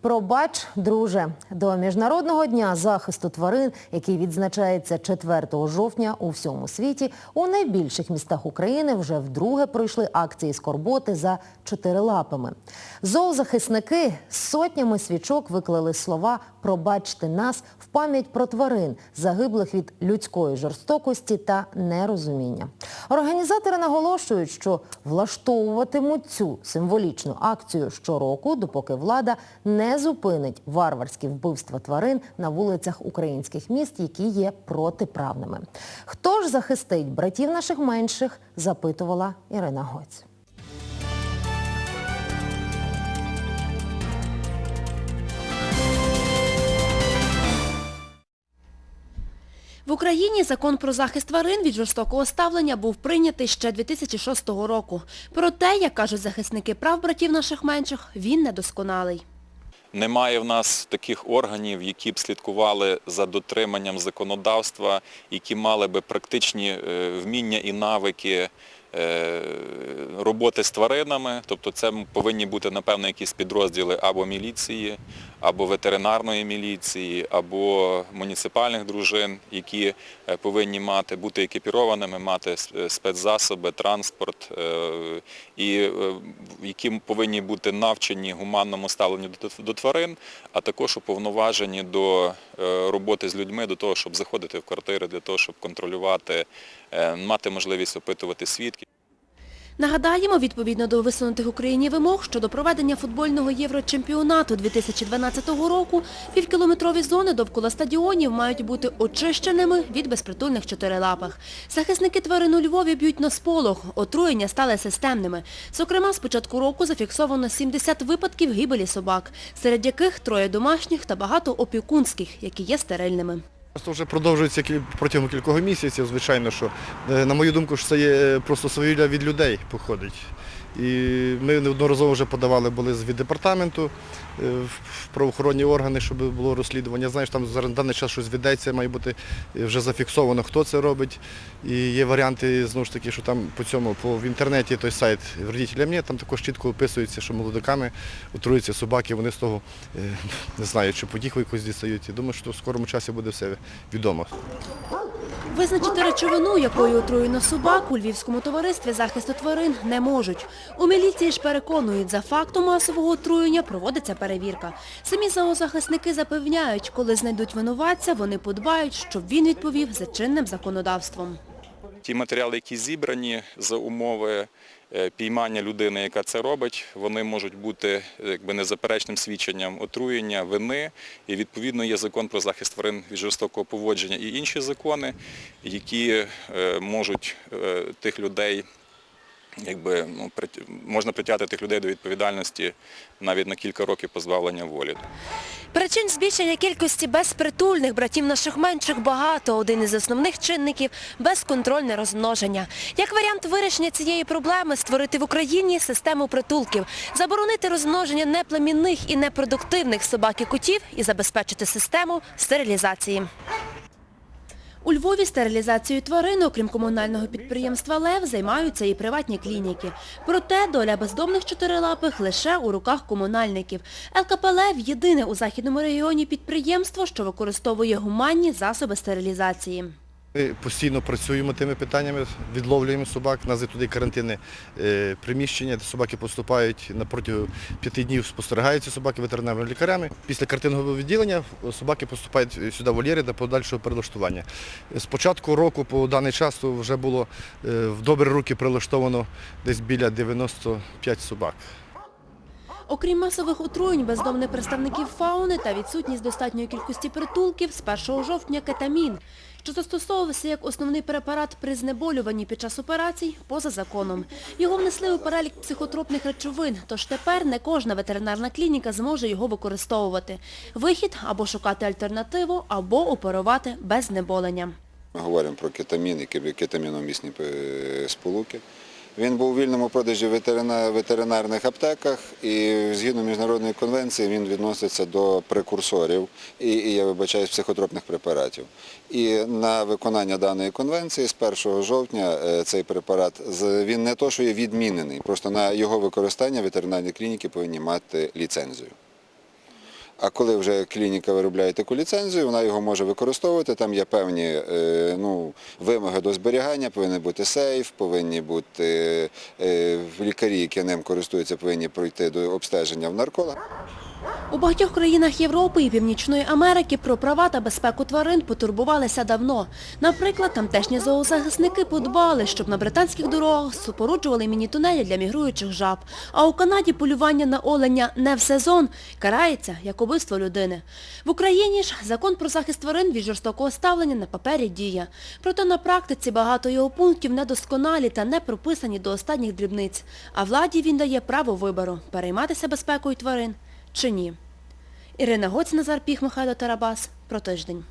Пробач, друже, до Міжнародного дня захисту тварин, який відзначається 4 жовтня у всьому світі, у найбільших містах України вже вдруге пройшли акції скорботи за чотирилапами. Зоозахисники з сотнями свічок виклали слова «Пробачте нас» в пам'ять про тварин, загиблих від людської жорстокості та нерозуміння. Організатори наголошують, що влаштовуватимуть цю символічну акцію щороку, допоки влада не зупинить варварські вбивства тварин на вулицях українських міст, які є протиправними. Хто ж захистить братів наших менших, запитувала Ірина Гоць. В Україні закон про захист тварин від жорстокого ставлення був прийнятий ще 2006 року. Проте, як кажуть захисники прав братів наших менших, він недосконалий. Немає в нас таких органів, які б слідкували за дотриманням законодавства, які мали би практичні е, вміння і навики е, роботи з тваринами. Тобто це повинні бути, напевно, якісь підрозділи або міліції, або ветеринарної міліції, або муніципальних дружин, які е, повинні мати бути екіпірованими, мати спецзасоби, транспорт, е, і е, які повинні бути навчені гуманному ставленню до- тварин, а також уповноважені до е, роботи з людьми, до того, щоб заходити в квартири, для того, щоб контролювати, е, мати можливість опитувати свідків. Нагадаємо, відповідно до висунутих Україні вимог щодо проведення футбольного єврочемпіонату 2012 року, півкілометрові зони довкола стадіонів мають бути очищеними від безпритульних чотирилапих. Захисники тварин у Львові б'ють на сполох, отруєння стали системними. Зокрема, з початку року зафіксовано 70 випадків гибелі собак, серед яких троє домашніх та багато опікунських, які є стерильними. Просто вже продовжується протягом кількох місяців, звичайно, що, е, на мою думку, що це є е, просто свавілля від людей походить. І ми неодноразово вже подавали були від департаменту е, в правоохоронні органи, щоб було розслідування. Знаєш, там зараз даний час щось ведеться, має бути е, вже зафіксовано, хто це робить. І є варіанти, знову ж таки, що там по цьому, по в інтернеті той сайт «Вредителя мені, там також чітко описується, що молодиками отруються собаки, вони з того е, не знаю, чи подіху якось дістають. І думаю, що в скорому часі буде все відомо. Визначити речовину, якою отруєно собак, у Львівському товаристві захисту тварин не можуть. У міліції ж переконують, за фактом масового отруєння проводиться перевірка. Самі зоозахисники запевняють, коли знайдуть винуватця, вони подбають, щоб він відповів за чинним законодавством. Ті матеріали, які зібрані за умови е, піймання людини, яка це робить, вони можуть бути якби незаперечним свідченням отруєння, вини. І відповідно є закон про захист тварин від жорстокого поводження і інші закони, які е, можуть е, тих людей. Якби ну, можна притягти тих людей до відповідальності навіть на кілька років позбавлення волі. Причин збільшення кількості безпритульних братів наших менших багато. Один із основних чинників – безконтрольне розмноження. Як варіант вирішення цієї проблеми – створити в Україні систему притулків, заборонити розмноження неплемінних і непродуктивних собак і котів і забезпечити систему стерилізації. У Львові стерилізацією тварин, окрім комунального підприємства «Лев», займаються і приватні клініки. Проте доля бездомних чотирилапих лише у руках комунальників. ЛКП «Лев» – єдине у західному регіоні підприємство, що використовує гуманні засоби стерилізації. Ми постійно працюємо тими питаннями, відловлюємо собак, у нас є туди карантинне е, приміщення, де собаки поступають протягом п'яти днів спостерігаються собаки ветеринарними лікарями. Після картинного відділення собаки поступають сюди в вольєри для подальшого прилаштування. З початку року по даний час вже було е, в добрі руки прилаштовано десь біля 95 собак. Окрім масових отруєнь, бездомних представників фауни та відсутність достатньої кількості притулків з 1 жовтня кетамін, що застосовувався як основний препарат при знеболюванні під час операцій поза законом. Його внесли у перелік психотропних речовин, тож тепер не кожна ветеринарна клініка зможе його використовувати. Вихід або шукати альтернативу, або оперувати без знеболення. Ми говоримо про кетамін і кетаміномісні е, сполуки. Він був у вільному продажі в ветеринарних аптеках і згідно міжнародної конвенції він відноситься до прекурсорів і, і я вибачаюсь, психотропних препаратів. І на виконання даної конвенції з 1 жовтня е, цей препарат, він не то, що є відмінений, просто на його використання ветеринарні клініки повинні мати ліцензію. А коли вже клініка виробляє таку ліцензію, вона його може використовувати. Там є певні е, ну, вимоги до зберігання, повинен бути сейф, повинні бути е, лікарі, які ним користуються, повинні пройти до обстеження в нарколога. У багатьох країнах Європи і Північної Америки про права та безпеку тварин потурбувалися давно. Наприклад, тамтешні зоозахисники подбали, щоб на британських дорогах супоруджували міні-тунелі для мігруючих жаб. А у Канаді полювання на оленя не в сезон карається як убивство людини. В Україні ж закон про захист тварин від жорстокого ставлення на папері діє. Проте на практиці багато його пунктів недосконалі та не прописані до останніх дрібниць. А владі він дає право вибору – перейматися безпекою тварин чи ні. Ірина Гоць, Назар Піх, Михайло Тарабас. Про тиждень.